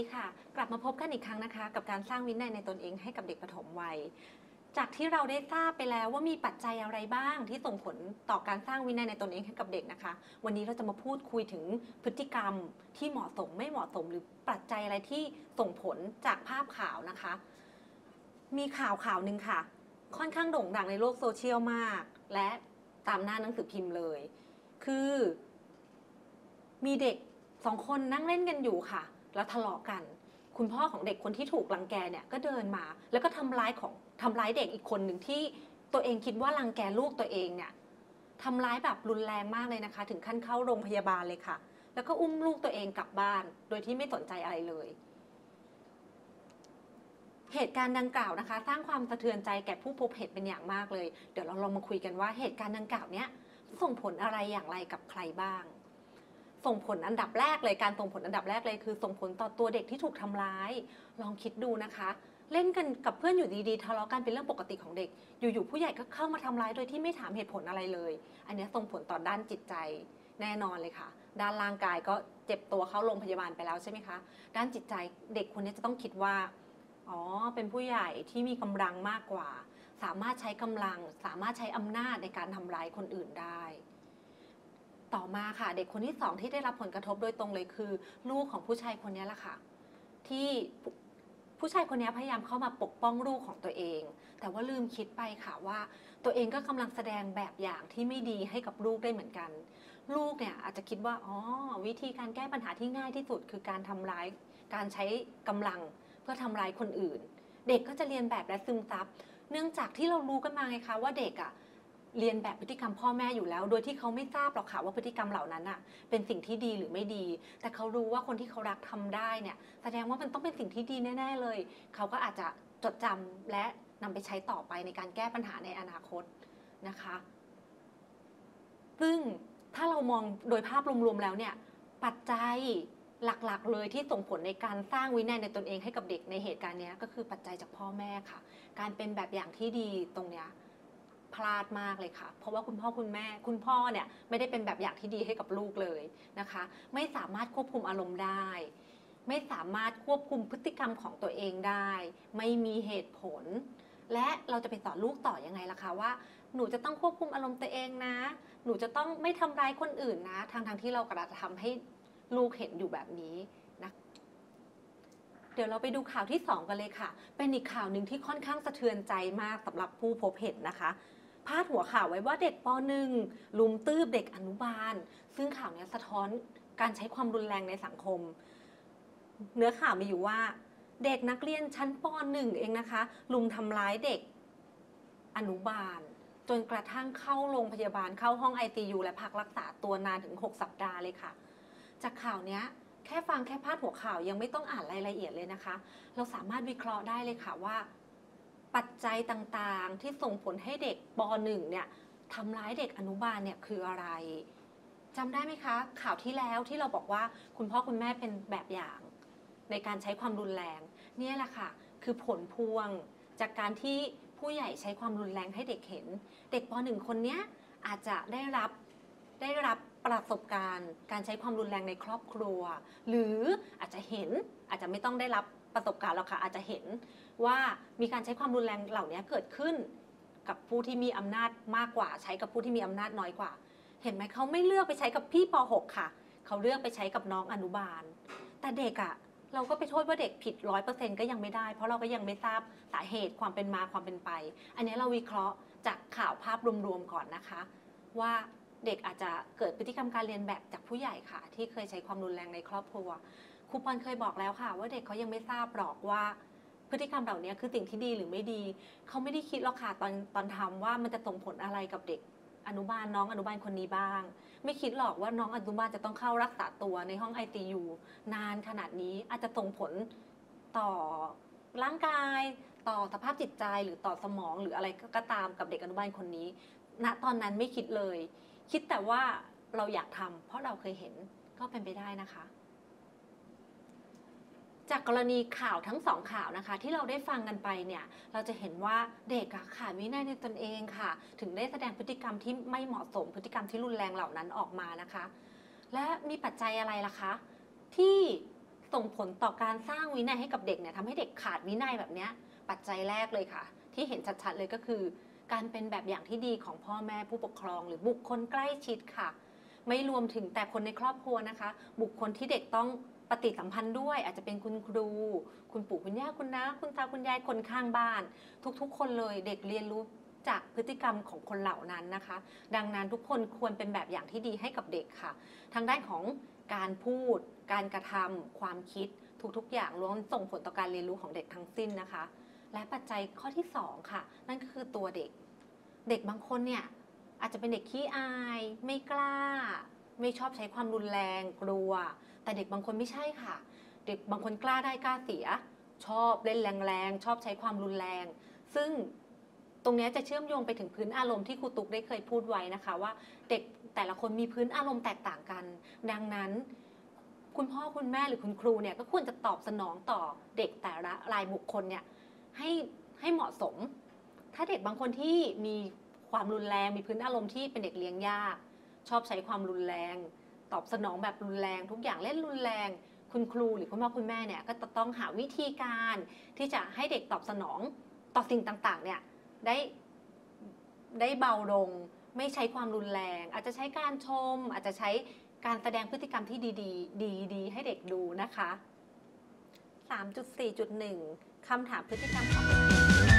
ดีค่ะ กลับมาพบกันอีกครั้งนะคะ กับการสร้างวินัยในตนเองให้กับเด็กปฐมวัย จากที่เราได้ทราบไปแล้วว่ามีปัจจัยอะไรบ้าง ที่ส่งผลต่อการสร้างวินัยในตนเองให้กับเด็กนะคะ วันนี้เราจะมาพูดคุยถึงพฤติกรรมที่เหมาะสมไม่เหมาะสม หรือปัจจัยอะไรที่ส่งผลจากภาพข่าวนะคะ มีข่าวข่าวหนึ่งค่ะ ค่อนข้างโด่งดังในโลกโซเชียลมาก และตามหน้าหนังสือพิมพ์เลย คือ มีเด็กสองคนนั่งเล่นกันอยู่ค่ะ แล้วทะเลาะกัน คุณพ่อของเด็กคนที่ถูกรังแกเนี่ยก็เดินมา แล้วก็ทำร้ายของทำร้ายเด็กอีกคนหนึ่งที่ตัวเองคิดว่ารังแกลูกตัวเองเนี่ยทำร้ายแบบรุนแรงมากเลยนะคะ ถึงขั้นเข้าโรงพยาบาลเลยค่ะ แล้วก็อุ้มลูกตัวเองกลับบ้าน โดยที่ไม่สนใจอะไรเลย เหตุการณ์ดังกล่าวนะคะ สร้างความสะเทือนใจแก่ผู้พบเห็นเป็นอย่างมากเลย เดี๋ยวเราลองมาคุยกันว่าเหตุการณ์ดังกล่าวเนี้ยส่งผลอะไรอย่างไรกับใครบ้าง ส่งผลอันดับแรกเลยการส่งผลอันดับแรกเลยคือ ส่งผลต่อตัวเด็กที่ถูกทำร้าย ลองคิดดูนะคะ เล่นกันกับเพื่อนอยู่ดีๆทะเลาะกันเป็นเรื่องปกติของเด็ก อยู่ๆผู้ใหญ่ก็เข้ามาทำร้ายโดยที่ไม่ถามเหตุผลอะไรเลย อันนี้ส่งผลต่อด้านจิตใจแน่นอนเลยค่ะ ด้านร่างกายก็เจ็บตัวเข้าโรงพยาบาลไปแล้วใช่ไหมคะ ด้านจิตใจเด็กคนนี้จะต้องคิดว่า อ๋อ เป็นผู้ใหญ่ที่มีกำลังมากกว่า สามารถใช้กำลัง สามารถใช้อำนาจในการทำร้ายคนอื่นได้ ต่อมาค่ะ เด็กคนที่สองที่ได้รับผลกระทบโดยตรงเลยคือ ลูกของผู้ชายคนนี้แหละค่ะ ที่ผู้ชายคนนี้พยายามเข้ามาปกป้องลูกของตัวเอง แต่ว่าลืมคิดไปค่ะว่า ตัวเองก็กำลังแสดงแบบอย่างที่ไม่ดีให้กับลูกได้เหมือนกัน ลูกเนี่ยอาจจะคิดว่าอ๋อวิธีการแก้ปัญหาที่ง่ายที่สุด คือการทำร้าย การใช้กำลังเพื่อทำร้ายคนอื่น เด็กก็จะเรียนแบบและซึมซับเนื่องจากที่เรารู้กันมาไงคะว่าเด็กอะ เรียนแบบพฤติกรรมพ่อแม่อยู่แล้ว โดยที่เขาไม่ทราบหรอกค่ะว่าพฤติกรรมเหล่านั้นอะเป็นสิ่งที่ดีหรือไม่ดี แต่เขารู้ว่าคนที่เขารักทำได้เนี่ย แสดงว่ามันต้องเป็นสิ่งที่ดีแน่ ๆ เลย เขาก็อาจจะจดจำและนำไปใช้ต่อไปในการแก้ปัญหาในอนาคตนะคะ ซึ่งถ้าเรามองโดยภาพรวมๆแล้วเนี่ย ปัจจัยหลักๆ เลยที่ส่งผลในการสร้างวินัยในตนเองให้กับเด็กในเหตุการณ์นี้ก็คือปัจจัยจากพ่อแม่ค่ะ การเป็นแบบอย่างที่ดีตรงเนี้ย พลาดมากเลยค่ะ เพราะว่าคุณพ่อคุณแม่คุณพ่อเนี่ยไม่ได้เป็นแบบอย่างที่ดีให้กับลูกเลยนะคะ ไม่สามารถควบคุมอารมณ์ได้ ไม่สามารถควบคุมพฤติกรรมของตัวเองได้ ไม่มีเหตุผล และเราจะไปสอนลูกต่อยังไงล่ะคะว่า หนูจะต้องควบคุมอารมณ์ตัวเองนะ หนูจะต้องไม่ทำร้ายคนอื่นนะทางทางที่เรากระทำให้ลูกเห็นอยู่แบบนี้นะเดี๋ยวเราไปดูข่าวที่ 2 กันเลยค่ะ เป็นอีกข่าวหนึ่งที่ค่อนข้างสะเทือนใจมากสำหรับผู้พบเห็นนะคะาดหัวข่าวไว้ว่าเด็กป .1 ลุมตื้บเด็กอนุบาล ซึ่งข่าวนี้สะท้อนการใช้ความรุนแรงในสังคม เนื้อข่าวมีอยู่ว่า เด็กนักเรียนชั้นป .1 เองนะคะ ลุมทำร้ายเด็กอนุบาล จนกระทั่งเข้าโรงพยาบาลเข้าห้อง ICU และพักรักษาตัวนานถึง 6 สัปดาห์เลยค่ะ จากข่าวนี้แค่ฟังแค่พาดหัวข่าวยังไม่ต้องอ่านรายละเอียดเลยนะคะ เราสามารถวิเคราะห์ได้เลยค่ะว่า ปัจจัยต่างๆ ที่ส่งผลให้เด็กป .1 เนี่ยทำร้ายเด็กอนุบาลเนี่ยคืออะไรจำได้ไหมคะ ข่าวที่แล้วที่เราบอกว่าคุณพ่อคุณแม่เป็นแบบอย่าง ในการใช้ความรุนแรงเนี่แหละค่ะ คือผลพวงจากการที่ผู้ใหญ่ใช้ความรุนแรงให้เด็กเห็น เด็กป .1 คนเนี้ยอาจจะได้รับได้รับประสบการณ์ การใช้ความรุนแรงในครอบครัว หรืออาจจะเห็นอาจจะไม่ต้องได้รับ ประสบการณ์หรอกค่ะอาจจะเห็นว่ามีการใช้ความรุนแรงเหล่านี้เกิดขึ้น กับผู้ที่มีอำนาจมากกว่า ใช้กับผู้ที่มีอำนาจน้อยกว่า เห็นไหมเขาไม่เลือกไปใช้กับพี่ป .6 ค่ะ เขาเลือกไปใช้กับน้องอนุบาล แต่เด็กอะเราก็ไปโทษว่าเด็กผิดร้อยเปอร์เซ็นก็ยังไม่ได้ เพราะเราก็ยังไม่ทราบสาเหตุความเป็นมาความเป็นไป อันนี้เราวิเคราะห์จากข่าวภาพรวมๆก่อนนะคะ ว่าเด็กอาจจะเกิดพฤติกรรมการเรียนแบบจากผู้ใหญ่ค่ะ ที่เคยใช้ความรุนแรงในครอบครัว ครูปอนเคยบอกแล้วค่ะ ว่าเด็กเขายังไม่ทราบหรอกว่า พฤติกรรมเหล่านี้คือสิ่งที่ดีหรือไม่ดี เขาไม่ได้คิดหรอกค่ะตอนตอนทำว่ามันจะส่งผลอะไรกับเด็กอนุบาลน้องอนุบาลคนนี้บ้าง ไม่คิดหรอกว่าน้องอนุบาลจะต้องเข้ารักษาตัวในห้อง ICU นานขนาดนี้อาจจะส่งผลต่อร่างกาย ต่อสภาพจิตใจหรือต่อสมองหรืออะไรก็ตามกับเด็กอนุบาลคนนี้ณตอนนั้นไม่คิดเลย คิดแต่ว่าเราอยากทำเพราะเราเคยเห็นก็เป็นไปได้นะคะ จากกรณีข่าวทั้งสองข่าวนะคะ ที่เราได้ฟังกันไปเนี่ยเราจะเห็นว่าเด็กอะขาดวินัยในตนเองค่ะ ถึงได้แสดงพฤติกรรมที่ไม่เหมาะสมพฤติกรรมที่รุนแรงเหล่านั้นออกมานะคะ และมีปัจจัยอะไรล่ะคะ ที่ส่งผลต่อการสร้างวินัยให้กับเด็กเนี่ยทำให้เด็กขาดวินัยแบบเนี้ยปัจจัยแรกเลยค่ะ ที่เห็นชัดๆเลยก็คือ การเป็นแบบอย่างที่ดีของพ่อแม่ผู้ปกครอง หรือบุคคลใกล้ชิดค่ะ ไม่รวมถึงแต่คนในครอบครัวนะคะ บุคคลที่เด็กต้อง ปฏิสัมพันธ์ด้วย อาจจะเป็นคุณครู คุณปู่คุณย่าคุณน้าคุณตาคุณยายคนข้างบ้าน ทุกๆ คนเลยเด็กเรียนรู้จากพฤติกรรมของคนเหล่านั้นนะคะ ดังนั้นทุกคนควรเป็นแบบอย่างที่ดีให้กับเด็กค่ะ ทางด้านของการพูด การกระทำความคิดทุกๆ อย่างล้วนส่งผลต่อการเรียนรู้ของเด็กทั้งสิ้นนะคะ และปัจจัยข้อที่ 2 ค่ะ นั่นก็คือตัวเด็ก เด็กบางคนเนี่ยอาจจะเป็นเด็กขี้อาย ไม่กล้า ไม่ชอบใช้ความรุนแรงกลัว แต่เด็กบางคนไม่ใช่ค่ะ เด็กบางคนกล้าได้กล้าเสีย ชอบเล่นแรงๆชอบใช้ความรุนแรง ซึ่งตรงนี้จะเชื่อมโยงไปถึงพื้นอารมณ์ที่ครูตุ๊กได้เคยพูดไว้นะคะ ว่าเด็กแต่ละคนมีพื้นอารมณ์แตกต่างกัน ดังนั้น คุณพ่อคุณแม่หรือคุณครูเนี่ยก็ควรจะตอบสนองต่อเด็กแต่ละรายบุคคลเนี่ยให้ให้เหมาะสม ถ้าเด็กบางคนที่มีความรุนแรงมีพื้นอารมณ์ที่เป็นเด็กเลี้ยงยาก ชอบใช้ความรุนแรง ตอบสนองแบบรุนแรง ทุกอย่างเล่นรุนแรง คุณครูหรือคุณพ่อคุณแม่เนี่ยก็จะต้องหาวิธีการที่จะให้เด็กตอบสนองต่อสิ่งต่างๆเนี่ยได้ได้เบาลงไม่ใช้ความรุนแรง อาจจะใช้การชม อาจจะใช้การแสดงพฤติกรรมที่ดีๆ ดีๆให้เด็กดูนะคะ 3.4.1 คำถามพฤติกรรมของเด็ก